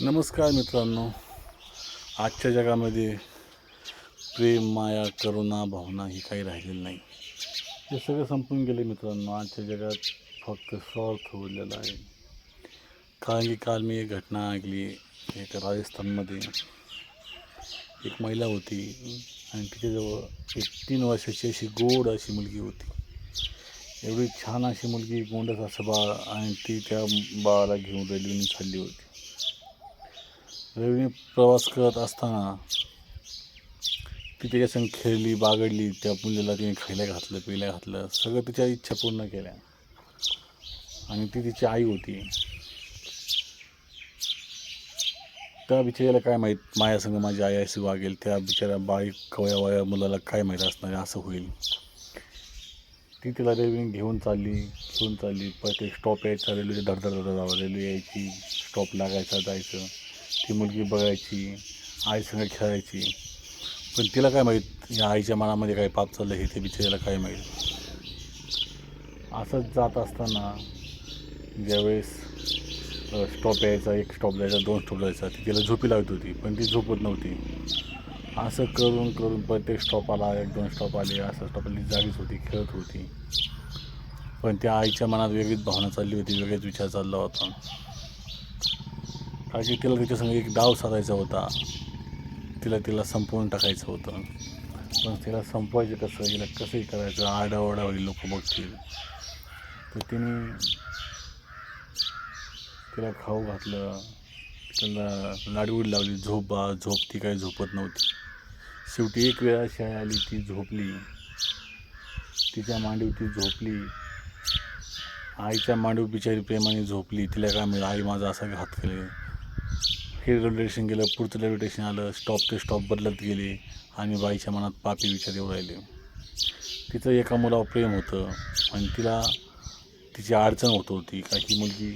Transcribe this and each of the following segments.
नमस्कार मित्रांनो. आजच्या जगामध्ये प्रेम माया करुणा भावना ही काही राहिलेली नाही. हे सगळं संपून गेले मित्रांनो. आजच्या जगात फक्त स्वार्थ उरलेला आहे. कारण की काल मी एक घटना ऐकली. एक राजस्थानमध्ये एक महिला होती आणि तिच्याजवळ एक तीन वर्षाची अशी गोड अशी मुलगी होती. एवढी छान अशी मुलगी गोंडस असं बाळ आणि ती त्या बाळाला घेऊन रेल्वेने चालली होती. रेल्वेने प्रवास करत असताना ती त्याच्या संग खेळली बागडली त्या मुलीला तिने खायला घातलं पिल्या घातलं सगळं तिच्या इच्छा पूर्ण केल्या. आणि ती तिची आई होती. त्या बिचाऱ्याला काय माहीत माझ्यासंग माझी आई अशी वागेल त्या बिचाऱ्या बाई कवया वया मुलाला काय माहीत असणार असं होईल. ती तिला रेल्वेने घेऊन चालली घेऊन चालली. प्रत्येक स्टॉप यायचा रेल्वे धडधड धडधड जावं रेल्वे यायची स्टॉप लागायचा जायचं ती मुलगी बघायची आईसंग खेळायची. पण तिला काय माहीत या आईच्या मनामध्ये काय पाप चाललं हे ते बिचारीला काय माहीत. असंच जात असताना ज्यावेळेस स्टॉप यायचा एक स्टॉप जायचा दोन स्टॉप जायचा ती तिला झोपी लावत होती पण ती झोपत नव्हती. असं करून करून प्रत्येक स्टॉप आला एक दोन स्टॉप आले असं स्टॉप आली जागीच होती खेळत होती. पण त्या आईच्या मनात वेगळीच भावना चालली होती वेगळेच विचार चालला होता. कारण की तिला तिच्यासंग एक डाव साधायचा होता. तिला तिला संपवून टाकायचं होतं. पण तिला संपवायचं कसं? तिला कसंही करायचं? आरडाओरडा होईल लोक बघतील. तर तिने तिला खाऊ घातलं. तिला लाडवीड लावली. झोप बा झोप. ती काही झोपत नव्हती. शेवटी एक वेळा शाळा आली ती झोपली. तिच्या मांडीवर ती झोपली. आईच्या मांडीव बिचारी प्रेमाने झोपली. तिला काय मिळालं आई माझा असा घात केले हे रेल्वे स्टेशन गेलं पुढचं रेल्वे स्टेशन आलं स्टॉप ते स्टॉप बदलत गेले आणि बाईच्या मनात पापी विचार येऊ राहिले. तिचं एका मुलावर प्रेम होतं आणि तिला तिची अडचण होत होती. का ही मुलगी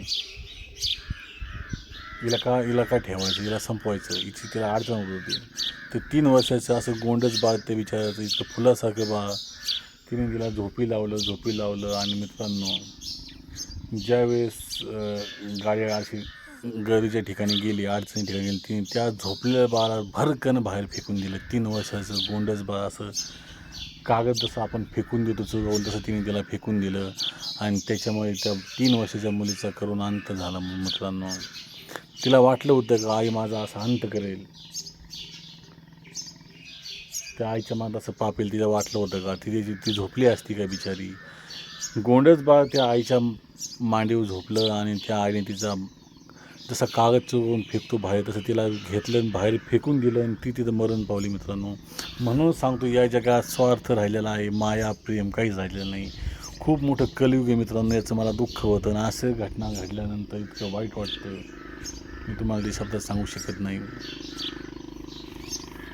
हिला का हिला का ठेवायचं हिला संपवायचं हिची तिला अडचण होत होती. ते तीन वर्षाचं असं गोंडच बाळ ते विचारायचं इतकं फुलासारखं बाळ. तिने तिला झोपी लावलं झोपी लावलं. आणि मित्रांनो ज्यावेळेस गाड्या गाडी अशी गर्दीच्या ठिकाणी गेली अडचणी ठिकाणी गेली ती त्या झोपलेल्या बाळाला भरकन बाहेर फेकून दिलं. तीन वर्षाचं गोंडस बाळ असं कागद जसं आपण फेकून देतो चुरवून तसं तिने त्याला फेकून दिलं. आणि त्याच्यामुळे त्या तीन वर्षाच्या मुलीचा करून अंत झाला मित्रांनो. तिला वाटलं होतं का आई माझा असा अंत करेल. त्या आईच्या मनात असं पापेल तिला वाटलं होतं का? ती त्याची ती झोपली असती का बिचारी? गोंडस बाळ त्या आईच्या मांडीवर झोपलं आणि त्या आईने तिचा जसा कागद चोरून फेकतो बाहेर तसं तिला घेतलं आणि बाहेर फेकून दिलं आणि ती तिथं मरण पावली मित्रांनो. म्हणून सांगतो या जगात स्वार्थ राहिलेला आहे माया प्रेम काहीच राहिलेलं नाही. खूप मोठं कलयुग आहे मित्रांनो याचं मला दुःख होतं आणि असं घटना घडल्यानंतर इतकं वाईट वाटतं. मी तुम्हाला ते शब्दात सांगू शकत नाही.